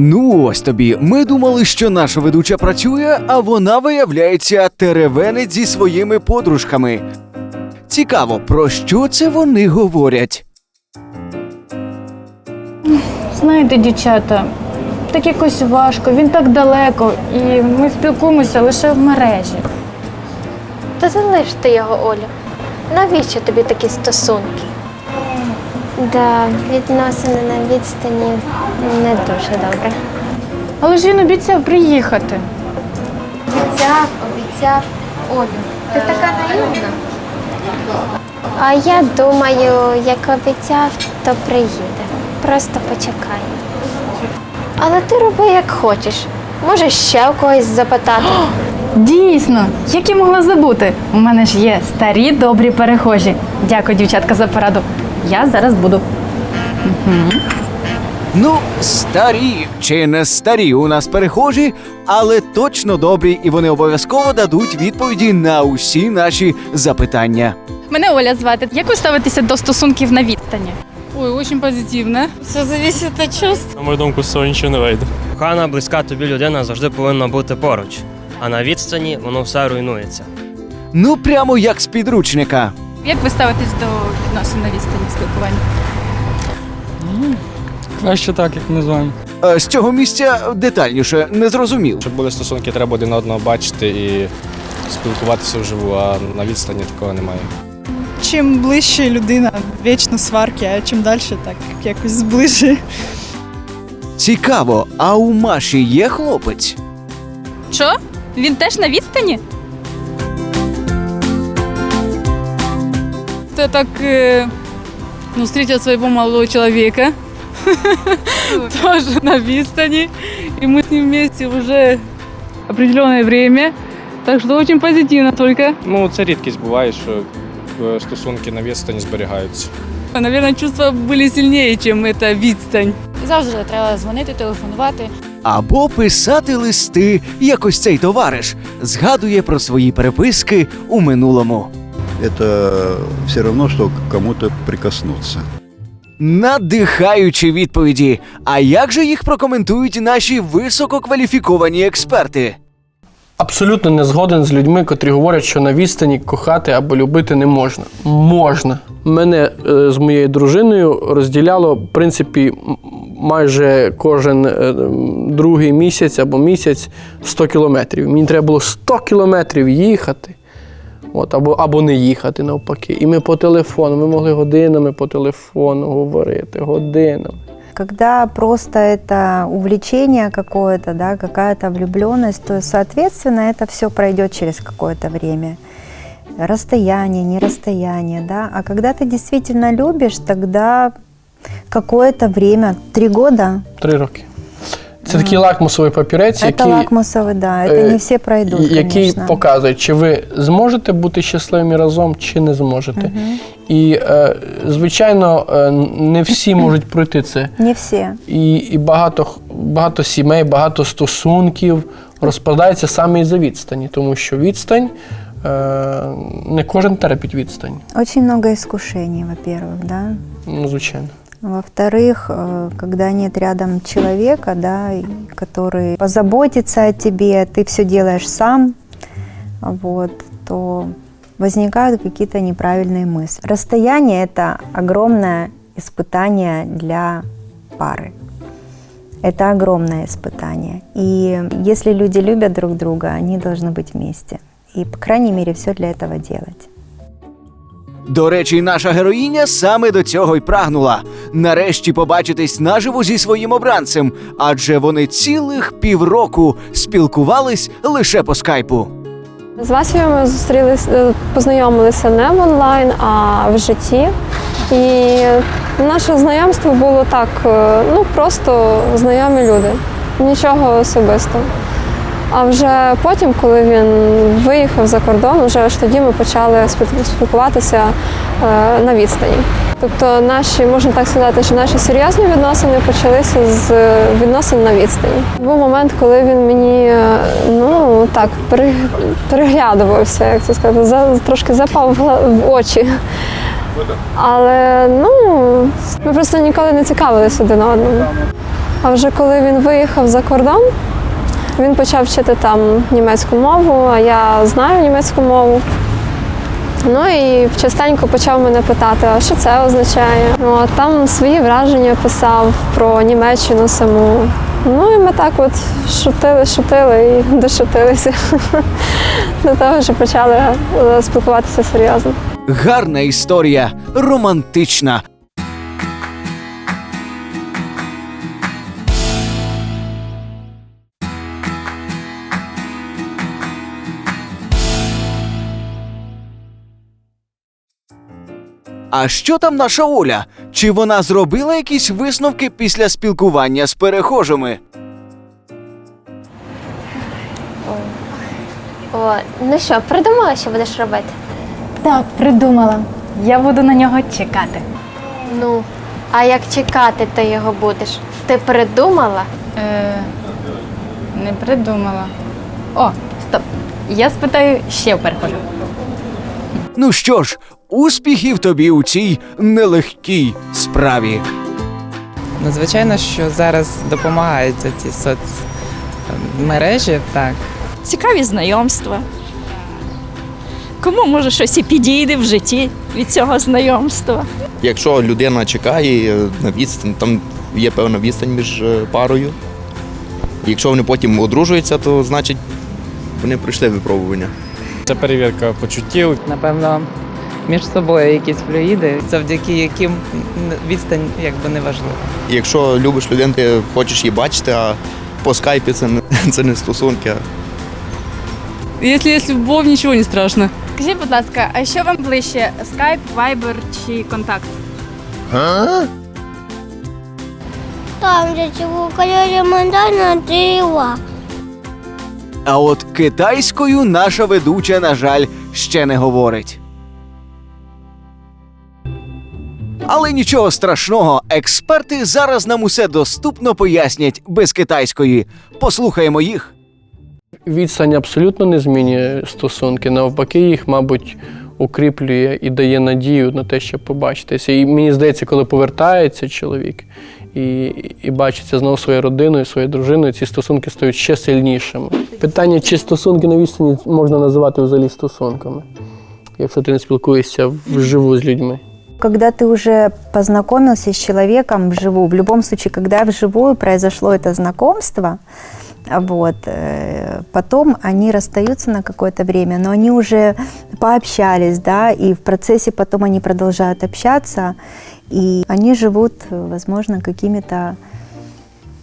Ну ось тобі. Ми думали, що наша ведуча працює, а вона виявляється теревенить зі своїми подружками. Цікаво, про що це вони говорять? Знаєте, дівчата, так якось важко, він так далеко, і ми спілкуємося лише в мережі. Та залиш ти його, Олю. Навіщо тобі такі стосунки? Да, відносини на відстані не дуже добре. Але ж він обіцяв приїхати. Обіцяв, обіцяв. Олю, ти така наївна. А я думаю, як обіцяв, то приїде. Просто почекай. Але ти роби як хочеш. Можеш ще у когось запитати. Дійсно, як я могла забути? У мене ж є старі добрі перехожі. Дякую, дівчатка, за пораду. Я зараз буду. Ну, старі чи не старі у нас перехожі, але точно добрі, і вони обов'язково дадуть відповіді на усі наші запитання. Мене Оля звати. Як ви ставитеся до стосунків на відстані? Ой, очень позитивно. Все зависит от чувств. На мою думку, з цього нічого не вийде. Кохана, близька тобі людина завжди повинна бути поруч, а на відстані воно все руйнується. Ну, прямо як з підручника. Як ви ставитесь до відносин на відстані спілкування? Краще так, як ми з вами. Е, З цього місця детальніше не зрозумів. Щоб були стосунки, треба один одного бачити і спілкуватися вживу, а на відстані такого немає. Чим ближче людина, вічно сварки, а чим далі, так якось зближує. Цікаво, а у Маші є хлопець? Що? Він теж на відстані? Я так э, ну, встретила своего молодого человека. Тоже на відстані. И мы с ним вместе уже определенное время. Так что очень позитивно только. Ну, це рідкість буває, що е, стосунки на відстані зберігаються. Наверное, чувства были сильнее, чем эта відстань. Завжди треба дзвонити, телефонувати. Або писати листи, як ось цей товариш згадує про свої переписки у минулому. это все равно, что к кому-то прикоснуться. Надихаючі відповіді. А як же їх прокоментують наші висококваліфіковані експерти? Абсолютно не згоден з людьми, котрі говорять, що на відстані кохати або любити не можна. Можна. Мене е, з моєю дружиною розділяло, в принципі, майже кожен е, другий місяць або місяць 100 кілометрів. Мені треба було 100 кілометрів їхати. От, або, або не їхати навпаки. І ми по телефону, ми могли годинами по телефону говорити, годинами. Когда просто это увлечение какое-то, да, какая-то влюбленность, то, соответственно, это все пройдет через какое-то время. Расстояние, не расстояние, да. А когда ты действительно любишь, тогда какое-то время, три года, Три роки. Це такий лакмусовий папірець, это який. лакмусовый, да, это е, не все пройдут, який конечно. показує, чи ви зможете бути щасливими разом, чи не зможете. І, е, звичайно, е, не всі можуть пройти це. Не все. І, і багато, х- багато сімей, багато стосунків розпадається саме із-за відстані, тому що відстань е, не кожен терпить відстань. Очень много искушений, во-первых, да. Ну, звичайно. Во-вторых, э, когда нет рядом человека, да, который позаботится о тебе, ты все делаешь сам, вот, то возникают какие-то неправильные мысли. Расстояние – это огромное испытание для пары. Это огромное испытание. И если люди любят друг друга, они должны быть вместе. И, по крайней мере, все для этого делать. До речі, наша героїня саме до цього й прагнула. Нарешті побачитись наживо зі своїм обранцем, адже вони цілих півроку спілкувались лише по скайпу. З Васею ми зустрілися, е, познайомилися не в онлайн, а в житті. І наше знайомство було так, е, ну просто знайомі люди, нічого особистого. А вже потім, коли він виїхав за кордон, вже ж тоді ми почали спілкуватися е, на відстані. Тобто наші, можна так сказати, що наші серйозні відносини почалися з відносин на відстані. Був момент, коли він мені е, ну так пере- переглядувався, як це сказати, за, трошки запав в очі. Але ну ми просто ніколи не цікавились один одним. А вже коли він виїхав за кордон, він почав вчити там німецьку мову, а я знаю німецьку мову. Ну і частенько почав мене питати, а що це означає. Ну, там свої враження писав про Німеччину саму. Ну і ми так от шутили, шутили і дошутилися до того, що почали е, спілкуватися серйозно. Гарна історія, романтична. А що там наша Оля? Чи вона зробила якісь висновки після спілкування з перехожими? О, ну що, придумала, що будеш робити? Так, придумала. Я буду на нього чекати. Ну, а як чекати ти його будеш? Ти придумала? Е, не придумала. О, стоп. Я спитаю ще в перехожих. Ну що ж, успіхів тобі у цій нелегкій справі. Ну, звичайно, що зараз допомагають ці соцмережі, так. Цікаві знайомства. Кому може щось і підійде в житті від цього знайомства? Якщо людина чекає е, на відстань, там є певна відстань між е, парою. Якщо вони потім одружуються, то значить вони пройшли випробування. Це перевірка почуттів. Напевно, між собою якісь флюїди, завдяки яким відстань якби не важлива. Якщо любиш людину, ти хочеш її бачити, а по скайпі це не, це не стосунки. а Если есть любовь, ничего не страшно. Скажіть, будь ласка, а що вам ближче? Skype, Viber чи контакт? Там же чого кольорі мандана дива. А от китайською наша ведуча, на жаль, ще не говорить. Але нічого страшного, експерти зараз нам усе доступно пояснять без китайської. Послухаємо їх. Відстань абсолютно не змінює стосунки. Навпаки, їх, мабуть, укріплює і дає надію на те, щоб побачитися. І мені здається, коли повертається чоловік і, і бачиться знову своєю родиною, своєю дружиною, ці стосунки стають ще сильнішими. Питання, чи стосунки на відстані можна називати взагалі стосунками, якщо ти не спілкуєшся вживу з людьми. Когда ты уже познакомился с человеком вживую, в любом случае, когда вживую произошло это знакомство, вот, э, потом они расстаются на какое-то время, но они уже пообщались, да, и в процессе потом они продолжают общаться, и они живут, возможно, какими-то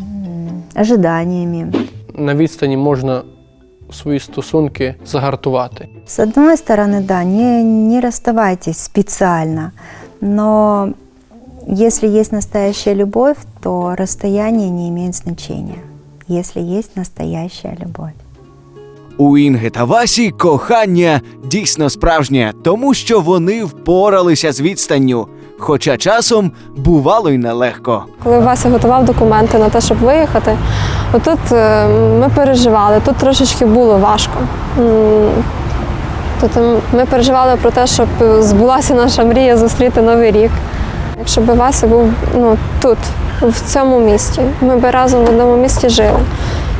м, ожиданиями. На відстані можна свої стосунки загартувати. С одной стороны, да, не, не расставайтесь специально, но если есть настоящая любовь, то расстояние не имеет значения, если есть настоящая любовь. У Інги та Васі кохання дійсно справжнє, тому що вони впоралися з відстанню. Хоча часом бувало й нелегко. Коли Вася готував документи на те, щоб виїхати, отут е, ми переживали, тут трошечки було важко. Тут м, ми переживали про те, щоб збулася наша мрія зустріти Новий рік. Якщо б Вася був ну, тут, в цьому місті, ми б разом в одному місті жили.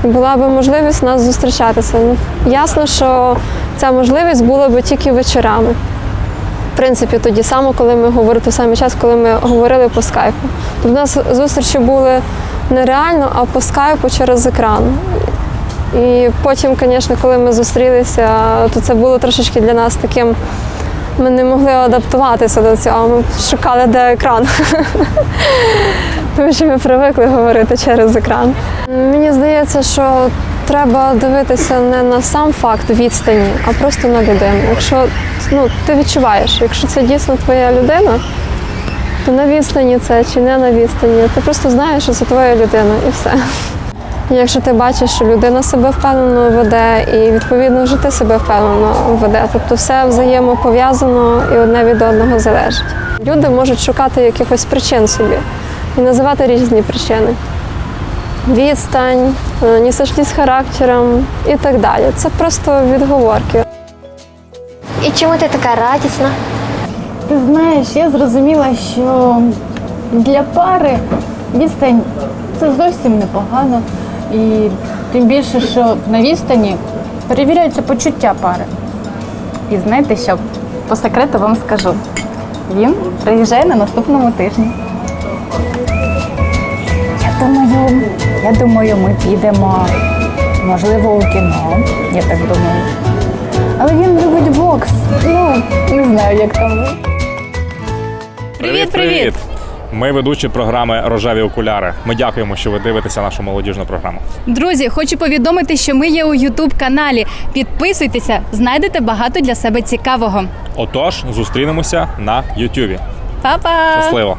І була б можливість нас зустрічатися. Ну, ясно, що ця можливість була б тільки вечорами. В принципі, тоді саме, коли ми говорили, той самий час, коли ми говорили по скайпу. Тобто у нас зустрічі були не реально, а по скайпу через екран. І потім, звісно, коли ми зустрілися, то це було трошечки для нас таким. Ми не могли адаптуватися до цього, ми шукали де екран. Тому що ми привикли говорити через екран. Мені здається, що треба дивитися не на сам факт відстані, а просто на людину. Якщо ну, ти відчуваєш, якщо це дійсно твоя людина, то на відстані це чи не на відстані, ти просто знаєш, що це твоя людина і все. Якщо ти бачиш, що людина себе впевнено веде, і відповідно вже ти себе впевнено веде, тобто все взаємопов'язано і одне від одного залежить. Люди можуть шукати якихось причин собі і називати різні причини. Відстань, е, несочність характером і так далі. Це просто відговорки. І чому ти така радісна? Ти знаєш, я зрозуміла, що для пари відстань Це зовсім непогано. І тим більше, що на відстані перевіряються почуття пари. І знаєте що? По секрету вам скажу. Він приїжджає на наступному тижні. Я думаю, я думаю, ми підемо, можливо, у кіно. Я так думаю. Але він любить бокс. Ну, не знаю, як там. Привіт, привіт! Ми ведучі програми Рожеві окуляри. Ми дякуємо, що ви дивитеся нашу молодіжну програму. Друзі, хочу повідомити, що ми є у Ютуб каналі. Підписуйтеся, знайдете багато для себе цікавого. Отож, зустрінемося на Ютубі. Па-па! Щасливо!